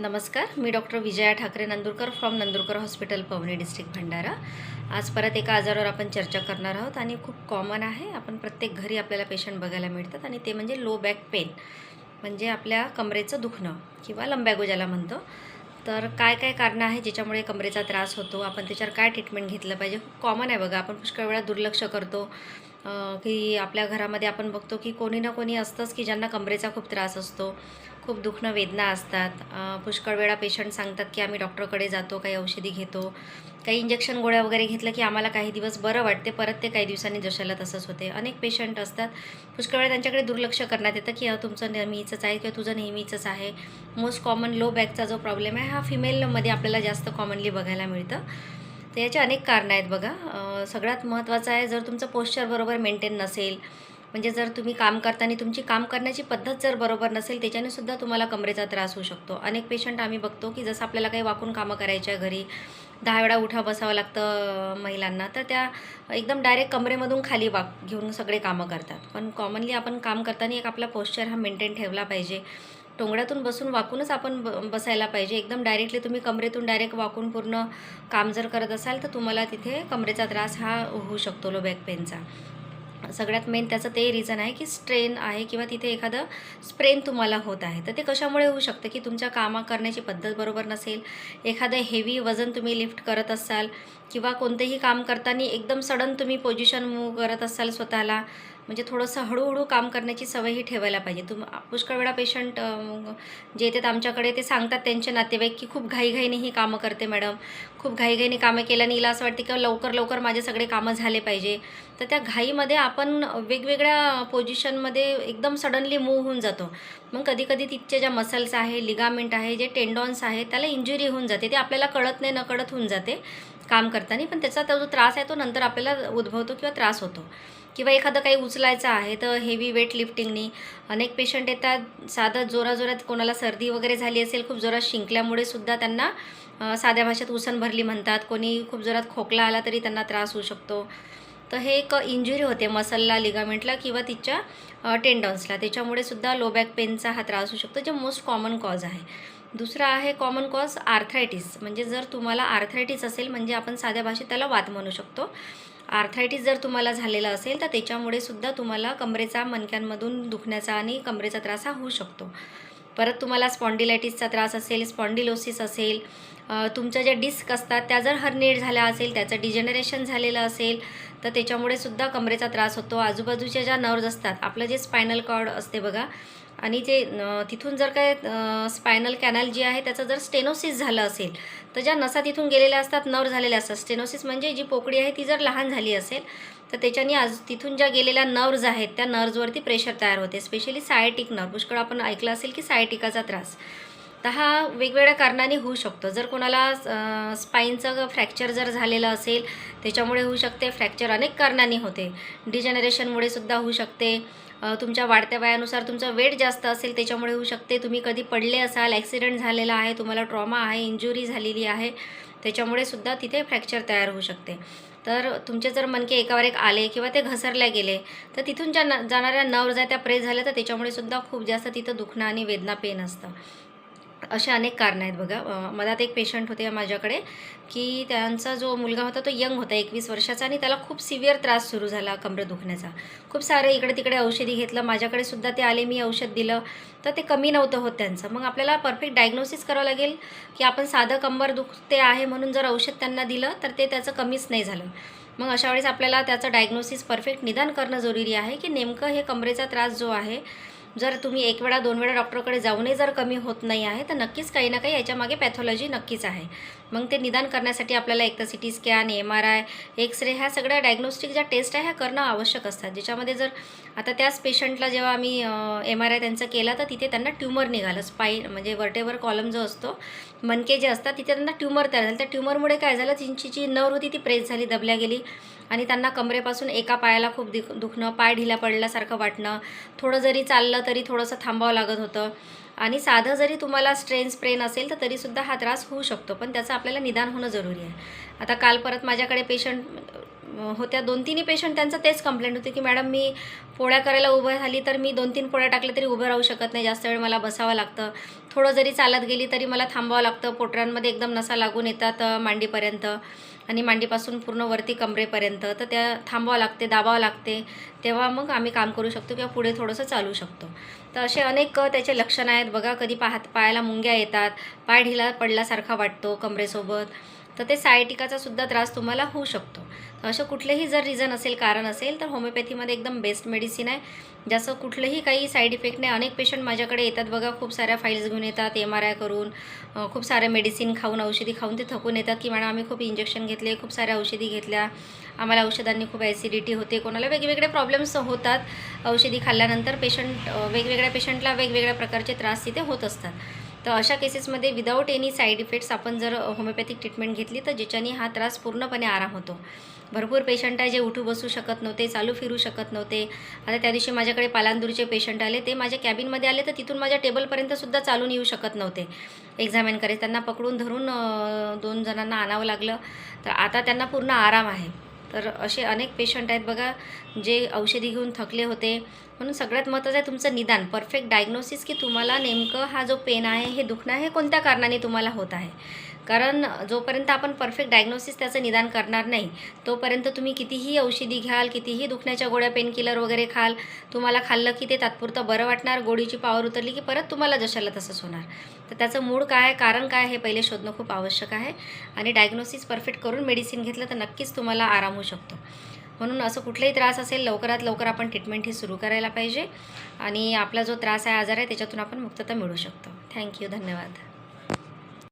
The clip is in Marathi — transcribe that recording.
नमस्कार मी doctor Vijaya Thakre Nandurkar from Nandurkar hospital Pavani district Bhandara. आज परत एका आजारावर आपण चर्चा करणार आहोत आणि खूप कॉमन आहे. आपण प्रत्येक घरी आपल्याला पेशंट बघायला मिळतात आणि ते म्हणजे लो बॅक पेन म्हणजे आपल्या कमरेचं दुखणं किंवा लंबॅगो ज्याला म्हणतो. तर काय काय कारणं आहे ज्याच्यामुळे कमरेचा त्रास होतो? आपण त्याच्यावर काय ट्रीटमेंट घेतलं पाहिजे? खूप कॉमन आहे बघा. आपण पुष्कळ वेळा दुर्लक्ष करतो. की आपल्या घरामध्ये आपण बघतो की कोणी ना कोणी असतंच की ज्यांना कमरेचा खूप त्रास असतो खूप दुखणं वेदना असतात. पुष्कळ वेळा पेशंट सांगतात की आम्ही डॉक्टरकडे जातो काही औषधी घेतो. काही इंजेक्शन गोळ्या वगैरे घेतलं की आम्हाला काही दिवस बरं वाटते परत ते काही दिवसांनी जशाला तसंच होते. अनेक पेशंट असतात. पुष्कळ वेळा त्यांच्याकडे दुर्लक्ष करण्यात येतं की तुमचं नेहमीचंच आहे किंवा तुझं नेहमीचंच आहे. मोस्ट कॉमन लो बॅकचा जो प्रॉब्लेम आहे हा फिमेलमध्ये आपल्याला जास्त कॉमनली बघायला मिळतं. तर याचे अनेक कारणं आहेत बघा. सगळ्यात महत्त्वाचं आहे जर तुमचं पोश्चर बरोबर मेंटेन नसेल म्हणजे जर तुम्ही काम करताना तुमची काम करण्याची पद्धत जर बरोबर नसेल त्याच्याने सुद्धा तुम्हाला कमरेचा त्रास होऊ शकतो. अनेक पेशंट आम्ही बघतो की जसं आपल्याला काही वाकून कामं करायच्या घरी दहा वेळा उठा बसावं लागतं महिलांना तर त्या एकदम डायरेक्ट कमरेमधून खाली वाक घेऊन सगळे कामं करतात. पण कॉमनली आपण काम करताना एक आपला पोश्चर हा मेंटेन ठेवला पाहिजे. टोंगड्यातून बसून वाकूनच आपण ब बसायला पाहिजे. एकदम डायरेक्टली तुम्ही कमरेतून डायरेक्ट वाकून पूर्ण काम जर करत असाल तर तुम्हाला तिथे कमरेचा त्रास हा होऊ शकतो लो बॅक पेनचा सगळ्यात मेन त्याचं ते रिझन आहे की स्ट्रेन आहे किंवा तिथे एखादं स्प्रेन तुम्हाला होत आहे. तर ते कशामुळे होऊ शकतं की तुमच्या कामा करण्याची पद्धत बरोबर नसेल एखादं हेवी वजन तुम्ही लिफ्ट करत असाल किंवा कोणतेही काम करताना एकदम सडन तुम्ही पोझिशन मूव करत असाल स्वतःला म्हणजे थोडंसं हळूहळू काम करण्याची सवयही ठेवायला पाहिजे. तुम पुष्कळ वेळा पेशंट जे येतात आमच्याकडे ते सांगतात त्यांचे नातेवाईक की खूप घाईघाईने ही कामं करते मॅडम. खूप घाईघाईने कामं केल्याने हिला असं वाटते की लवकर लवकर माझे सगळे कामं झाले पाहिजे. तर त्या घाईमध्ये आपण वेगवेगळ्या पोझिशनमध्ये एकदम सडनली मूव्ह होऊन जातो. मग कधीकधी तिथचे ज्या मसल्स आहे लिगामेंट आहे जे टेंडॉन्स आहे त्याला इंजुरी होऊन जाते. ते आपल्याला कळत नाही न कळत होऊन जाते काम करताना. पण त्याचा तो जो त्रास आहे तो नंतर आपल्याला उद्भवतो किंवा त्रास होतो. किंवा एखादं काही उचलायचं आहे तर हेवी वेट लिफ्टिंगनी अनेक पेशंट येतात साधं जोराजोरात कोणाला सर्दी वगैरे झाली असेल खूप जोरात शिंकल्यामुळे सुद्धा त्यांना साध्या भाषेत उसन भरली म्हणतात. कोणी खूप जोरात खोकला आला तरी त्यांना त्रास होऊ शकतो. तर हे एक इंजुरी होते मसलला लिगामेंटला किंवा तिच्या टेंडॉन्सला त्याच्यामुळे सुद्धा लो बॅक पेनचा हा त्रास होऊ शकतो जे मोस्ट कॉमन कॉज आहे. दुसरा आहे कॉमन कॉज आर्थरायटिस म्हणजे जर तुम्हाला आर्थरायटिस असेल म्हणजे आपण साध्या भाषेत त्याला वात म्हणू शकतो. आर्थायटीस जर तुम्हाला झालेला असेल तर त्याच्यामुळे सुद्धा तुम्हाला कमरेचा मणक्यांमधून दुखण्याचा आणि कमरेचा त्रास हा होऊ शकतो. परत तुम्हाला स्पॉन्डिलायटिसचा त्रास असेल स्पॉन्डिलोसिस असेल तुमच्या ज्या डिस्क असतात त्या जर हर्नेट झाल्या असेल त्याचं डिजेनरेशन झालेलं असेल तर त्याच्यामुळे सुद्धा कमरेचा त्रास होतो. आजूबाजूच्या ज्या नर्व्ज असतात आपलं जे स्पायनल कॉर्ड असते बघा आणि जे तिथून जर काय स्पायनल कॅनल जी आहे त्याचं जर स्टेनोसिस झालं असेल तर ज्या नसा तिथून गेलेल्या असतात नर झालेल्या असतात. स्टेनोसिस म्हणजे जी पोकळी आहे ती जर लहान झाली असेल तर त्याच्याने आज तिथून ज्या गेलेल्या नर्व्ज आहेत त्या नर्व्जवरती प्रेशर तयार होते. स्पेशली सायटिक नर्व पुष्कळ आपण ऐकलं असेल की सायटिकाचा त्रास. तर हा वेगवेगळ्या कारणाने होऊ शकतो. जर कोणाला स्पाईनचं फ्रॅक्चर जर झालेलं असेल त्याच्यामुळे होऊ शकते. फ्रॅक्चर अनेक कारणांनी होते. डिजनरेशनमुळे सुद्धा होऊ शकते. तुमच्या वाढत्या वयानुसार तुमचं वेट जास्त असेल त्याच्यामुळे होऊ शकते. तुम्ही कधी पडले असाल ॲक्सिडेंट झालेला आहे तुम्हाला ट्रॉमा आहे इंजुरी झालेली आहे त्याच्यामुळे सुद्धा तिथे फ्रॅक्चर तयार होऊ शकते. तर तुमचे जर मनके एकावर एक आले किंवा ते घसरले गेले तर तिथून ज्या न जाणाऱ्या नर्व्ज आहेत त्या प्रेस झाल्या तर त्याच्यामुळे सुद्धा खूप जास्त तिथं दुखणं आणि वेदना पेन असतं. असे अनेक कारणं आहेत बघा. मधात एक पेशंट होते माझ्याकडे की त्यांचा जो मुलगा होता तो यंग होता एकवीस वर्षाचा आणि त्याला खूप सिव्हिअर त्रास सुरू झाला कमरे दुखण्याचा. खूप सारे इकडे तिकडे औषधी घेतलं माझ्याकडे सुद्धा ते आले मी औषध दिलं तर ते कमी नव्हतं होत त्यांचं. मग आपल्याला परफेक्ट डायग्नोसिस करावं लागेल की आपण साधं कंबर दुखते आहे म्हणून जर औषध त्यांना दिलं तर ते त्याचं कमीच नाही झालं. मग अशा वेळेस आपल्याला त्याचं डायग्नोसिस परफेक्ट निदान करणं जरुरी आहे की नेमकं हे कमरेचा त्रास जो आहे जर तुम्ही एक वेळा दोन वेळा डॉक्टरकडे जाऊनही जर कमी होत नाही आहे तर नक्कीच काही ना काही याच्यामागे पॅथॉलॉजी नक्कीच आहे. मग ते निदान करण्यासाठी आपल्याला एक तर C T scan M R I X ray ह्या सगळ्या डायग्नोस्टिक ज्या टेस्ट आहे ह्या करणं आवश्यक असतात. ज्याच्यामध्ये जर आता त्याच पेशंटला जेव्हा आम्ही एम आर आय त्यांचं केलं तर तिथे त्यांना ट्युमर निघालं. स्पाईन म्हणजे वर्टेवर कॉलम जो असतो मनके जे असतात तिथे त्यांना ट्युमर तयार झालं. त्या ट्युमरमुळे काय झालं? तिची जी नर होती ती प्रेस झाली दबल्या गेली. आणि त्यांना कमरेपासून एका पायाला खूप दिख दुखणं पाय ढिला पडल्यासारखं वाटणं थोडं जरी चाललं तरी थोडंसं थांबावं लागत होतं. आणि साधं जरी तुम्हाला स्ट्रेन स्प्रेन असेल तर तरीसुद्धा हा त्रास होऊ शकतो पण त्याचं आपल्याला निदान होणं जरुरी आहे. आता काल परत माझ्याकडे पेशंट होत्या दोन तिन्ही पेशंट त्यांचं तेच कंप्लेंट होते की मॅडम मी पोळ्या करायला उभं झाली तर मी दोन तीन पोळ्या टाकल्या तरी उभं राहू शकत नाही जास्त वेळ मला बसावं लागतं. थोडं जरी चालत गेली तरी मला थांबावं लागतं पोटऱ्यांमध्ये एकदम नसा लागून येतात मांडीपर्यंत. आणि मांडीपासून पूर्ण वरती कमरेपर्यंत. तर त्या थांबावं लागते दाबावं लागते. तेव्हा मग आम्ही काम करू शकतो किंवा पुढे थोडंसं चालू शकतो. तर असे अनेक त्याचे लक्षणं आहेत. बघा कधी पाहात पायाला मुंग्या येतात पाय ढिला पडल्यासारखा वाटतो कमरेसोबत. तर ते सायटिकाचा सुद्धा त्रास तुम्हाला होऊ शकतो. तर असं कुठलेही जर रिझन असेल कारण असेल तर होमिओपॅथीमध्ये एकदम बेस्ट मेडिसिन आहे. ज्याचं कुठलंही काही साईड इफेक्ट नाही. अनेक पेशंट माझ्याकडे येतात बघा खूप साऱ्या फाईल्स घेऊन येतात एम आर आय करून खूप साऱ्या मेडिसिन खाऊन औषधी खाऊन ते थकून येतात की मॅडम आम्ही खूप इंजेक्शन घेतले खूप साऱ्या औषधी घेतल्या. आम्हाला औषधांनी खूप ॲसिडिटी होते. कोणाला वेगवेगळे प्रॉब्लेम्स होतात. औषधी खाल्ल्यानंतर पेशंट वेगवेगळ्या पेशंटला वेगवेगळ्या प्रकारचे त्रास तिथे होत असतात. तर अशा केसेसमध्ये विदाऊट एनी साईड इफेक्ट्स आपण जर होमिओपॅथिक ट्रीटमेंट घेतली तर ज्याच्याने हा त्रास पूर्णपणे आराम होतो. भरपूर पेशंट आहे जे उठू बसू शकत नव्हते चालू फिरू शकत नव्हते. आता त्या दिवशी माझ्याकडे पालांदूरचे पेशंट आले ते माझ्या कॅबिनमध्ये आले तर तिथून माझ्या टेबलपर्यंतसुद्धा चालून येऊ शकत नव्हते. एक्झामिन करे त्यांना पकडून धरून दोन जणांना आणावं लागलं. तर आता त्यांना पूर्ण आराम आहे. तर असे अनेक पेशंट आहेत बघा जे औषधी घेऊन थकले होते. म्हणून सगळ्यात महत्त्वाचं आहे तुमचं निदान. परफेक्ट डायग्नोसिस की तुम्हाला नेमकं हा जो पेन आहे हे दुखणं आहे हे कोणत्या कारणाने तुम्हाला होत आहे? कारण जोपर्यंत आपण परफेक्ट डायग्नोसिस त्याचं निदान करणार नाही तोपर्यंत तुम्ही कितीही औषधी घ्याल कितीही दुखण्याच्या गोळ्या पेनकिलर वगैरे खाल तुम्हाला खाल्लं की ते तात्पुरतं बरं वाटणार गोळीची पावर उतरली की परत तुम्हाला जशाला तसंच होणार. तर त्याचं मूळ काय आहे कारण काय हे पहिले शोधणं खूप आवश्यक आहे आणि डायग्नोसिस परफेक्ट करून मेडिसिन घेतलं तर नक्कीच तुम्हाला आराम होऊ शकतो. म्हणून असं कुठलाही त्रास असेल लवकरात लवकर आपण ट्रीटमेंट ही सुरू करायला पाहिजे आणि आपला जो त्रास आहे आजार आहे त्याच्यातून आपण मुक्तता मिळू शकतो. थँक्यू धन्यवाद.